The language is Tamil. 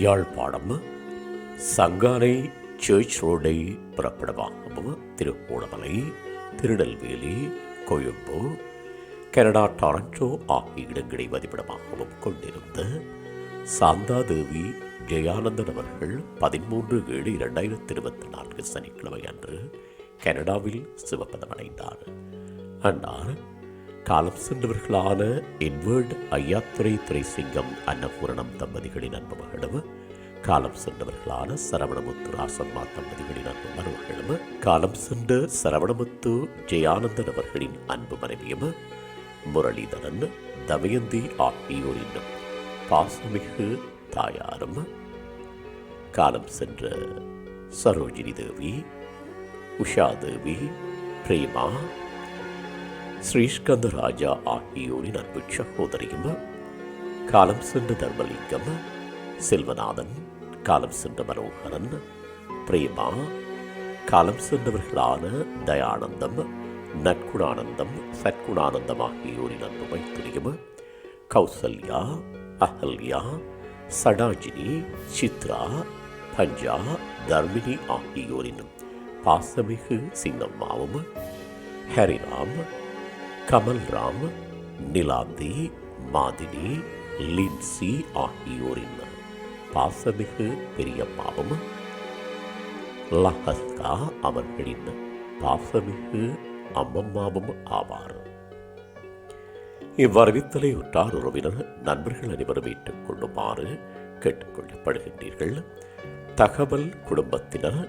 யாழ்ப்பாணம் சங்கானை சர்ச் ரோடை புறப்படமாகவும் திருகோணமலை திருநெல்வேலி கொழும்பு கனடா டாரண்டோ ஆகிய இடங்களை மதிப்பிடமாகவும் கொண்டிருந்த சாந்தாதேவி ஜெயானந்தன் அவர்கள் பதிமூன்று ஏழு இரண்டாயிரத்தி இருபத்தி நான்கு சனிக்கிழமை அன்று கனடாவில் சிவப்பதமடைந்தார் அன்னார் காலம் சென்றவர்களான எட்வர்ட் ஐயாத்துறை துரைசிங்கம் அன்னபூரணம் தம்பதிகளின் அன்பு மகளும் காலம் சென்றவர்களான சரவணமுத்து ராசம்மா தம்பதிகளின் அன்பு மருமகளும் காலம் சென்ற சரவணமுத்து ஜெயானந்தன் அவர்களின் அன்பு மனைவியும் முரளிதரன் தமயந்தி ஆகியோரின் பாசமிகு தாயாரும் காலம் சென்ற சரோஜினி தேவி உஷா தேவி பிரேமா ஸ்ரீஸ்கந்த ராஜா ஆகியோரின் அன்பு சகோதரியும் காலம் சென்ற தர்மலிங்கம் செல்வநாதன் காலம் சென்ற மனோகரன் பிரேமா காலம் சென்றவர்களான தயானந்தம் நற்குணானந்தம் சற்குணானந்தம் ஆகியோரின் அன்பு மைத்திரியும் கௌசல்யா அகல்யா சடாஜினி சித்ரா பஞ்சா தர்மினி ஆகியோரின் பாசமிகு சின்னம்மாவும் ஹரிராம் கமல்ராம் நிலாந்தி மாதினி லின்சி ஆகியோரின் பாசமிகு பெரியம்மாவும் லஹஸ்கா அவர்களின் பாசமிகு அம்மம்மாவும் ஆவார். இவ்வறிவித்தலை உற்றார் உறவினர் நண்பர்கள் அனைவரும் ஏற்றுக் கொள்ளுமாறு கேட்டுக்கொள்ளப்படுகின்றீர்கள். தகவல் குடும்பத்தினர்